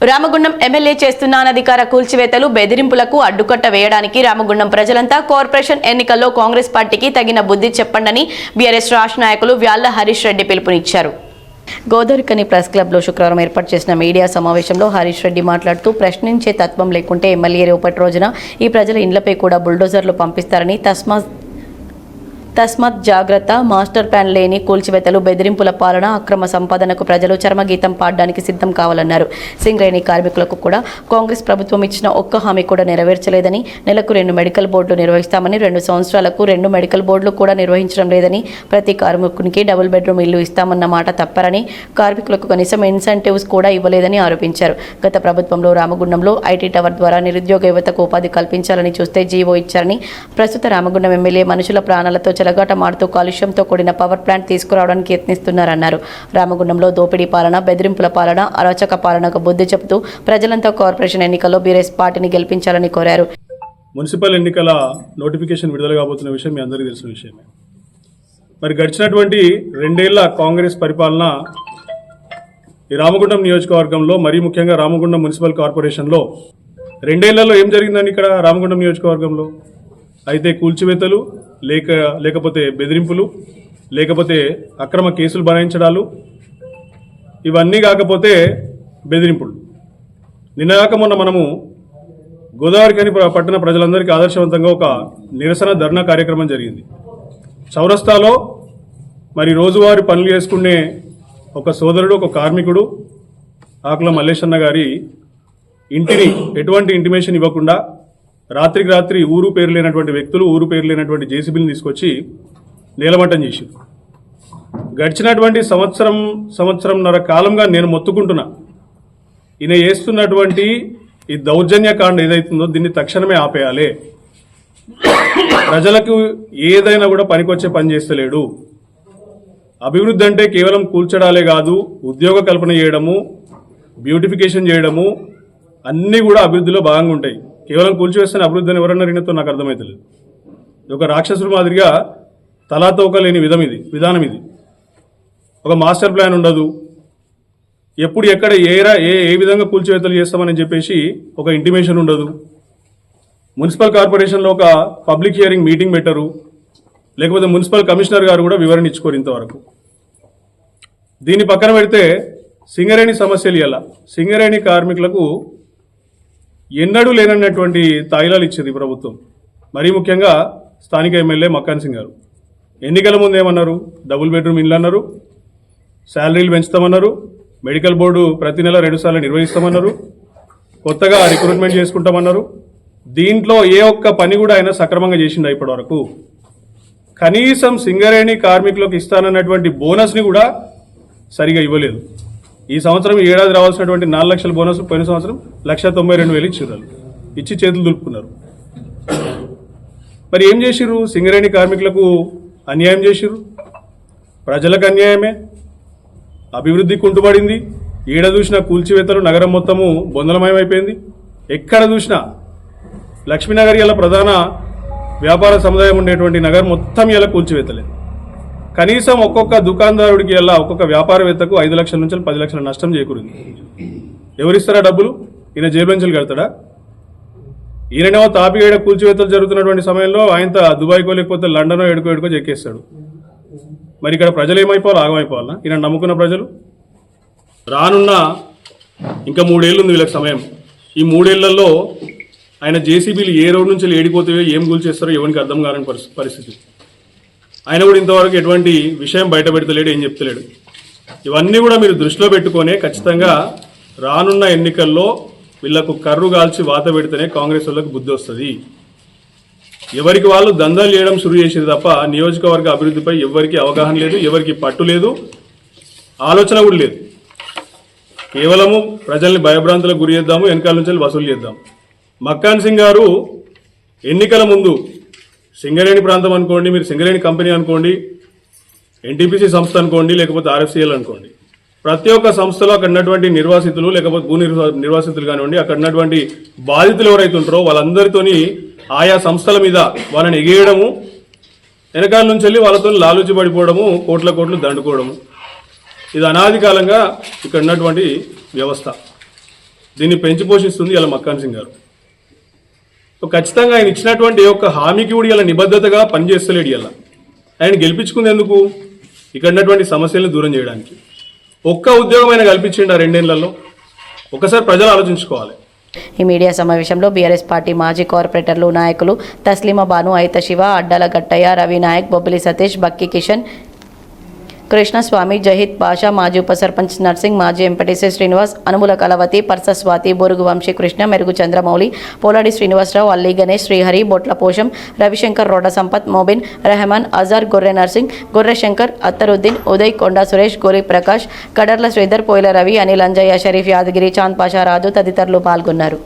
Ramagundam MLA చేస్తున్న అనధికార కూల్చివేతలు బెదిరింపులకు అడ్డుకట్ట వేయడానికి రామగుండం ప్రజలంతా కార్పొరేషన్ ఎన్నికల్లో కాంగ్రెస్ పార్టీకి తగిన బుద్ధి చెప్పండని బీఆర్ఎస్ రాష్ట్ర నాయకులు వ్యాళ్ళ హరీష్ రెడ్డి పిలుపునిచ్చారు. గోదావరికని ప్రెస్ క్లబ్లో శుక్రవారం ఏర్పాటు చేసిన మీడియా సమావేశంలో హరీష్ రెడ్డి మాట్లాడుతూ ప్రశ్నించే తత్వం లేకుంటే ఎమ్మెల్యే రేపటి రోజున ఈ ప్రజల ఇండ్లపై కూడా బుల్డోజర్లు పంపిస్తారని తస్మాత్ తస్మాత్ జాగ్రత్త. మాస్టర్ ప్లాన్ లేని కూల్చివేతలు బెదిరింపుల పాలన అక్రమ సంపాదనకు ప్రజలు చర్మగీతం పాడడానికి సిద్ధం కావాలన్నారు. సింగరేణి కార్మికులకు కూడా కాంగ్రెస్ ప్రభుత్వం ఇచ్చిన ఒక్క హామీ కూడా నెరవేర్చలేదని నెలకు రెండు మెడికల్ బోర్డులు నిర్వహిస్తామని రెండు సంవత్సరాలకు రెండు మెడికల్ బోర్డులు కూడా నిర్వహించడం లేదని ప్రతి కార్మికునికి డబుల్ బెడ్రూమ్ ఇల్లు ఇస్తామన్న మాట తప్పరని కార్మికులకు కనీసం ఇన్సెంటివ్స్ కూడా ఇవ్వలేదని ఆరోపించారు. గత ప్రభుత్వంలో రామగుండంలో ఐటీ టవర్ ద్వారా నిరుద్యోగ యువతకు ఉపాధి కల్పించాలని చూస్తే జీవో ఇచ్చారని ప్రస్తుత రామగుండం ఎమ్మెల్యే మనుషుల ప్రాణాలతో చెలగాటమాడుతూ కాలుష్యంతో కూడిన పవర్ ప్లాంట్ తీసుకురావడానికి యత్నిస్తున్నారన్నారు. రామగుండంలో దోపిడీ పాలన బెదిరింపుల పాలన అరాచక పాలనకు బుద్ధి చెబుతూ ప్రజలంతా కార్పొరేషన్ ఎన్నికల్లో బీఆర్ఎస్ పార్టీని గెలిపించాలని కోరారు. మున్సిపల్ ఎన్నికల నోటిఫికేషన్ విడుదల కాబోతున్న విషయం మీ అందరికీ తెలిసిన విషయమే. మరి గడిచినటువంటి రెండేళ్ళ కాంగ్రెస్ పరిపాలన ఈ రామగుండం నియోజకవర్గంలో మరీ ముఖ్యంగా రామగుండం మున్సిపల్ కార్పొరేషన్లో రెండేళ్ళలో ఏం జరిగిందని ఇక్కడ రామగుండం నియోజకవర్గంలో? అయితే కూల్చివేతలు లేక లేకపోతే బెదిరింపులు లేకపోతే అక్రమ కేసులు బనాయించడాలు ఇవన్నీ కాకపోతే బెదిరింపులు. నిన్నగాక మొన్న మనము గోదావరికని పట్టణ ప్రజలందరికీ ఆదర్శవంతంగా ఒక నిరసన ధర్నా కార్యక్రమం జరిగింది. చౌరస్తాలో మరి రోజువారి పనులు చేసుకునే ఒక సోదరుడు ఒక కార్మికుడు ఆకుల మల్లేశన్న గారి ఇంటిని ఎటువంటి ఇంటిమేషన్ ఇవ్వకుండా రాత్రికి రాత్రి ఊరు పేరు లేనటువంటి వ్యక్తులు ఊరు పేరు లేనటువంటి జేసీబీని తీసుకొచ్చి నీలమట్టం చేశారు గడిచినటువంటి సంవత్సరం సంవత్సరంన్నర కాలంగా నేను మొత్తుకుంటున్నా. ఈయన చేస్తున్నటువంటి ఈ దౌర్జన్యకాండ ఏదైతుందో దీన్ని తక్షణమే ఆపేయాలి. ప్రజలకు ఏదైనా కూడా పనికొచ్చే పని చేస్తలేడు. అభివృద్ధి అంటే కేవలం కూల్చడాలే కాదు ఉద్యోగ కల్పన చేయడము బ్యూటిఫికేషన్ చేయడము అన్నీ కూడా అభివృద్ధిలో భాగంగా ఉంటాయి. కేవలం కూల్చివేస్తున్న అభివృద్ధి అని ఎవరన్నా రినతో నాకు అర్థమవుతలేదు ఒక రాక్షసుడు మాదిరిగా తలాతోక లేని విధం ఇది విధానం ఇది. ఒక మాస్టర్ ప్లాన్ ఉండదు. ఎప్పుడు ఎక్కడ ఏరా ఏ ఏ విధంగా కూల్చివేతలు చేస్తామని చెప్పేసి ఒక ఇంటిమేషన్ ఉండదు. మున్సిపల్ కార్పొరేషన్లో ఒక పబ్లిక్ హియరింగ్ మీటింగ్ పెట్టరు. లేకపోతే మున్సిపల్ కమిషనర్ గారు కూడా వివరణ ఇచ్చుకోరు ఇంతవరకు. దీన్ని పక్కన పెడితే సింగరేణి సమస్యలు ఎలా సింగరేణి కార్మికులకు ఎన్నడూ లేనన్నటువంటి తాయిలాలు ఇచ్చింది ప్రభుత్వం. మరీ ముఖ్యంగా స్థానిక ఎమ్మెల్యే మక్కాన్ సింగ్ గారు. ఎన్నికల ముందు ఏమన్నారు? డబుల్ బెడ్రూమ్ ఇండ్లు అన్నారు. శాలరీలు పెంచుతామన్నారు. మెడికల్ బోర్డు ప్రతి నెల రెండు సార్లు నిర్వహిస్తామన్నారు. కొత్తగా రిక్రూట్మెంట్ చేసుకుంటామన్నారు. దీంట్లో ఏ ఒక్క పని కూడా ఆయన సక్రమంగా చేసిండా ఇప్పటి వరకు కనీసం సింగరేణి కార్మికులకు ఇస్తానన్నటువంటి బోనస్ని కూడా సరిగా ఇవ్వలేదు. ఈ సంవత్సరం ఈ ఏడాది రావాల్సినటువంటి నాలుగు లక్షల బోనస్ పోయిన సంవత్సరం లక్ష తొంభై రెండు వేలు ఇచ్చారు ఇచ్చి చేతులు దులుపుకున్నారు. మరి ఏం చేసిర్రు? సింగరేణి కార్మికులకు అన్యాయం చేసిర్రు? ప్రజలకు అన్యాయమే? అభివృద్ధి కుంటుపడింది ఈడ చూసినా కూల్చివేతలు నగరం మొత్తము బొందలమయమైపోయింది. ఎక్కడ చూసినా లక్ష్మీనగర్ ఇలా ప్రధాన వ్యాపార సముదాయం ఉండేటువంటి నగరం మొత్తం ఇలా కూల్చివేతలే. కనీసం ఒక్కొక్క దుకాణదారుడికి వెళ్ళా ఒక్కొక్క వ్యాపారవేత్తకు ఐదు లక్షల నుంచి పది లక్షల నష్టం చేకూరింది? ఎవరిస్తారా డబ్బులు? ఈయన జేబెంచులు కడతాడా? ఈయననేమో తాపిగేడ కూల్చివేతలు జరుగుతున్నటువంటి సమయంలో ఆయనతో దుబాయ్కో లేకపోతే లండన్ ఎడుకో ఎడుకో చెక్కేస్తాడు. మరి ఇక్కడ ప్రజలు ఏమైపోవాలి ఆగమైపోవాలా? ఈయన నమ్ముకున్న ప్రజలు? రానున్న ఇంకా మూడేళ్ళు ఉంది వీళ్ళకి సమయం. ఈ మూడేళ్ళలో ఆయన జేసీబీలు ఏ రోడ్ నుంచి ఏడిపోతే ఏం కూల్చేస్తారో ఎవరికి అర్థం కాని పరిస్థితి పరిస్థితి. ఆయన కూడా ఇంతవరకు ఎటువంటి విషయం బయట పెడతలేడు ఏం చెప్తలేడు. ఇవన్నీ కూడా మీరు దృష్టిలో పెట్టుకొనే ఖచ్చితంగా రానున్న ఎన్నికల్లో వీళ్ళకు కర్రు కాల్చి వాత పెడితేనే కాంగ్రెస్ వాళ్ళకి బుద్ధి వస్తుంది. ఎవరికి వాళ్ళు దందాలు చేయడం శురు చేసేది తప్ప నియోజకవర్గ అభివృద్ధిపై ఎవరికి అవగాహన లేదు ఎవరికి పట్టు లేదు ఆలోచన కూడా లేదు. కేవలము ప్రజల్ని భయభ్రాంతులకు గురి చేద్దాము వెనకాల నుంచి వసూలు చేద్దాం. మక్కాన్ సింగ్ గారు ఎన్నికల ముందు సింగరేణి ప్రాంతం అనుకోండి మీరు సింగరేణి కంపెనీ అనుకోండి ఎన్టీపీసీ సంస్థ అనుకోండి లేకపోతే ఆర్ఎఫ్సిఎల్ అనుకోండి. ప్రతి ఒక్క సంస్థలో అక్కడ ఉన్నటువంటి నిర్వాసితులు లేకపోతే భూ నిర్వాసితులు కానివ్వండి అక్కడ ఉన్నటువంటి బాధితులు ఎవరైతే ఉంటారో వాళ్ళందరితోని ఆయా సంస్థల మీద వాళ్ళని ఎగేయడము వెనకాల నుంచి వెళ్ళి వాళ్ళతో లాలూచి పడిపోవడము కోట్ల కోట్లు దండుకోవడము. ఇది అనాది కాలంగా ఇక్కడ ఉన్నటువంటి వ్యవస్థ. దీన్ని పెంచి పోషిస్తుంది ఇలా మక్కాన్ సింగ్ గారు. ఖచ్చితంగా ఆయన ఇచ్చినటువంటి ఒక యొక్క హామీకి కూడా ఇలా నిబద్ధతగా పనిచేస్తలేడు ఇలా ఆయన గెలిపించుకుంది ఎందుకు? ఇక్కడ ఉన్నటువంటి సమస్యలను దూరం చేయడానికి. ఒక్క ఉద్యోగం ఆయన కల్పించిండు ఆ రెండేళ్ళలో. ఒకసారి ప్రజలు ఆలోచించుకోవాలి. ఈ మీడియా సమావేశంలో బీఆర్ఎస్ పార్టీ మాజీ కార్పొరేటర్లు నాయకులు తస్లీమా బాను అయిత శివ అడ్డల గట్టయ్య రవి నాయక్ బొబ్బిలి సతీష్ బక్కి కిషన్ కృష్ణస్వామి జహిత్ పాషా మాజీ ఉప సర్పంచ్ నర్సింగ్ మాజీ ఎంపటీసీ శ్రీనివాస్ అనుముల కలవతి పర్స స్వాతి బొరుగు వంశీ కృష్ణ మెరుగు చంద్రమౌళి పోలాడి శ్రీనివాసరావు అల్లి గణేష్ శ్రీహరి బొట్ల పోషం రవిశంకర్ రోడ్డ సంపత్ మోబిన్ రెహమాన్ అజార్ గొర్రె నర్సింగ్ గొర్రె శంకర్ అత్తరుద్దీన్ ఉదయ్ కొండా సురేష్ గోరి ప్రకాష్ కడర్ల శ్రీధర్ పోయిల రవి అనిల్ అంజయ్య షరీఫ్ యాదగిరి చాంద్ పాషా రాజు తదితరులు పాల్గొన్నారు.